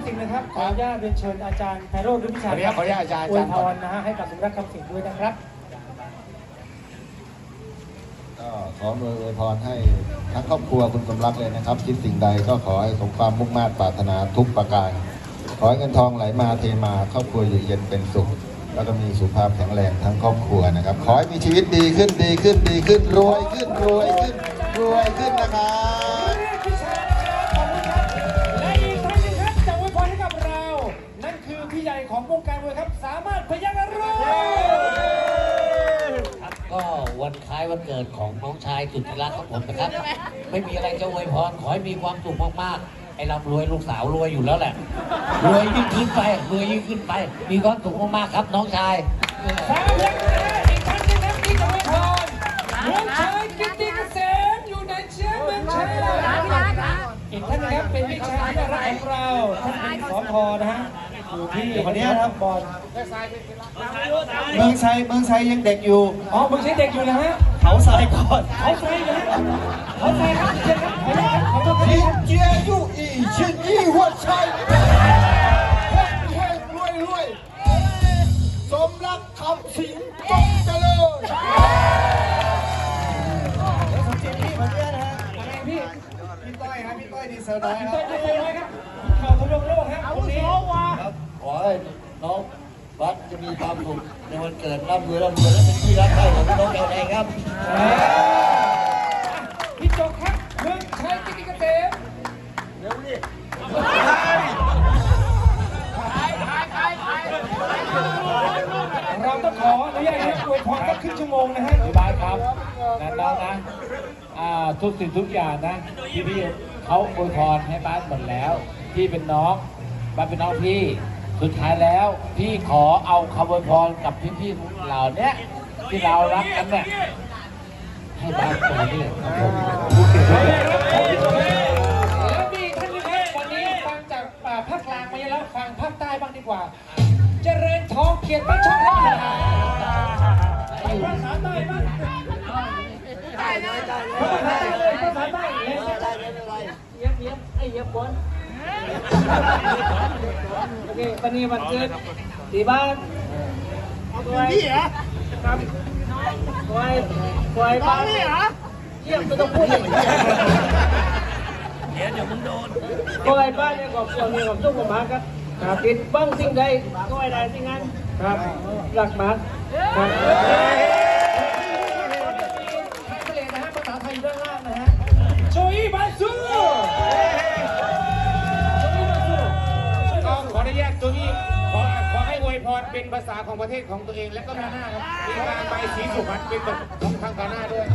ำสิงนะครับ ขออนุญาตเรียนเชิญอาจารย์ไพโรจน์ฤทธิชาขออนุญาตขออนุญาตอาจารย์อวยพอาจารย์ก่อนรนะฮะให้กับสมรักคำสิงด้วยนะครับก็ขออวยอวยพรให้ทั้งครอบครัวคุณสมรักเลยนะครับคิดสิ่งใดก็ขอให้สมความมุ่งมา่ปรารถนาทุกประการ ขอให้เงินทองไหลมาเทมาครอบครัวอยู่เย็นเป็นสุข แล้วก็มีสุขภาพแข็งแรงทั้งครอบครัวนะครับ ขอให้มีชีวิตดีขึ้นดีขึ้นดีขึ้นรวยขึ้นรวยขึ้นรวยขึ้นนะครับ วันคล้ายวันเกิดของน้องชายสุดที่รักของผมนะครับ ไม่มีอะไรจะอวยพรขอให้มีความสุขมากๆไอ้ร่ำรวยลูกสาวรวยอยู่แล้วแหละรวยยิ่งขึ้นไปรวยยิ่งขึ้นไป มีความสุขมากๆครับ น้องชายสามพยัญชนะอีกท่านหนึงครับที่จะอวยพรเมืองชายกิตติเกษมอยู่ในเชียงเมืองชายอีกท่านครับเป็นพี่ชายที่น่ารักของเราท่านเป็นสอทอนะฮะ อยู่ที่คนนี้ครับบอลเมืองชัยเมืองชัยยังเด็กอยู่อ๋อมึงใช้เด็กอยู่นะฮะเขาทรายก่อนเขาใส่นะฮะเขาใส่ครับเชิญครับขออนุญาตครับขอโทษคชิรับนเจียยุอีชินยี่หัวชัยเฮ้ยรวยรวยสมรักคำสิงจงเจริญอะไรพี่พี่ต้อยครับพี่ต้อยดีเซลน้อยคต้รันบจะเป็นไว้ครับข่าวทะลวงโลกครับคนนี้ ครับขอให้น้องวัด จะมีความสุขในวันเกิดร่ำรวยร่ำรวยและเป็นที่รักใคร่ของพี่น้องชาวไทยครับพี่จงครับเมืองชายกิติเกษมเร็วดิเราต้องขออนุญาตให้อวยพรสักครึ่งชั่วโมงนะฮะพี่บาสครับนะน้องนะทุกสิ่งทุกอย่างนะพี่พี่เขาอวยพรให้บ้าสหมดแล้ว พี่เป็นน้องบ้าสเป็นน้องพี่ สุดท้ายแล้วพี่ขอเอาคำอวยพรกับพี่พี่ๆเหล่าเนี้ยที่เรารักกันเนี่ยให้บาสตรงนี้ครับผมแล้วมีท่านหนึงครับวันนี้ฟังจากอ่าภาคกลางมาเยอะแล้วฟังภาคใต้บ้างดีกว่า เจริญทองเกียรติประชาภาษาใต้บ้างภาษาใต้เลยภาษาใต้เลยเยี่ยมเยี่ยมไอ้เยี่ยมบอล โอเควันนี้วันเกิดที่บ้านพี่เหรอครับควายควายบ้านนี่เหรอเยี่ยมไม่ต้องพูดอย่างนี้ก็ไอ้บ้านเนี่ยก็ส่วนนี้กับทุกคนมาครับครับคิดบ้างสิ่งใดก็ไอ้ใดสิ่งนั้นครับรักมากครับ เป็นภาษาของประเทศของตัวเอง และก็กาหน้าครับมีการใบสีสุพรรณเป็นของทางกาหน้าด้วย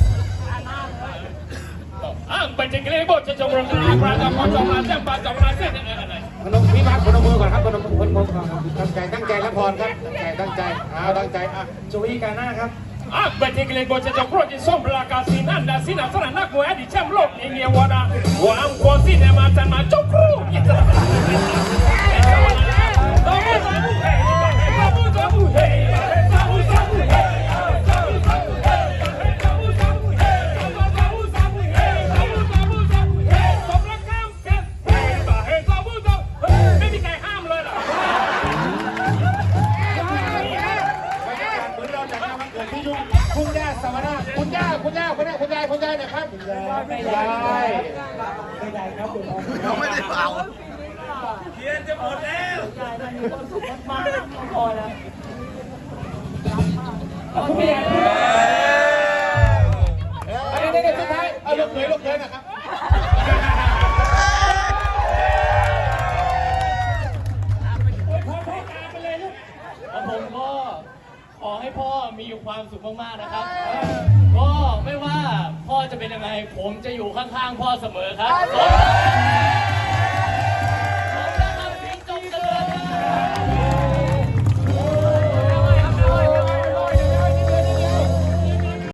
ang pentingnya bocah cobrang beragam macam macam macam macam พนมพี่พักพนมมือก่อนครับพนมพนมมือก่อนครับตั้งใจตั้งใจรับพรครับตั้งใจตั้งใจอ่าตั้งใจอะโจอีกาหน้าครับ ang pentingnya bocah cobrang di sombra kasinan dan sinan sana nak gue di cemlok ini wada wang gua sini macam macam cobrang Tamu คุณย่าสวนาคุณย่าคุณย่าคุณย่าคุณยายคุณยายนะครับไม่ยายไม่ได้ไม่ได้ครับคุณพ่อไม่ได้เป่าเทียนจะหมดแล้วมีความสุขมากพอแล้วขอบคุณพี่ใหญ่อันนี้ในสุดท้ายเอาลูกเขยลูกเขยนะครับ ขอให้พ่อมีความสุขมากๆนะครับ ก็ไม่ว่าพ่อจะเป็นยังไง ผมจะอยู่ข้างๆพ่อเสมอครับ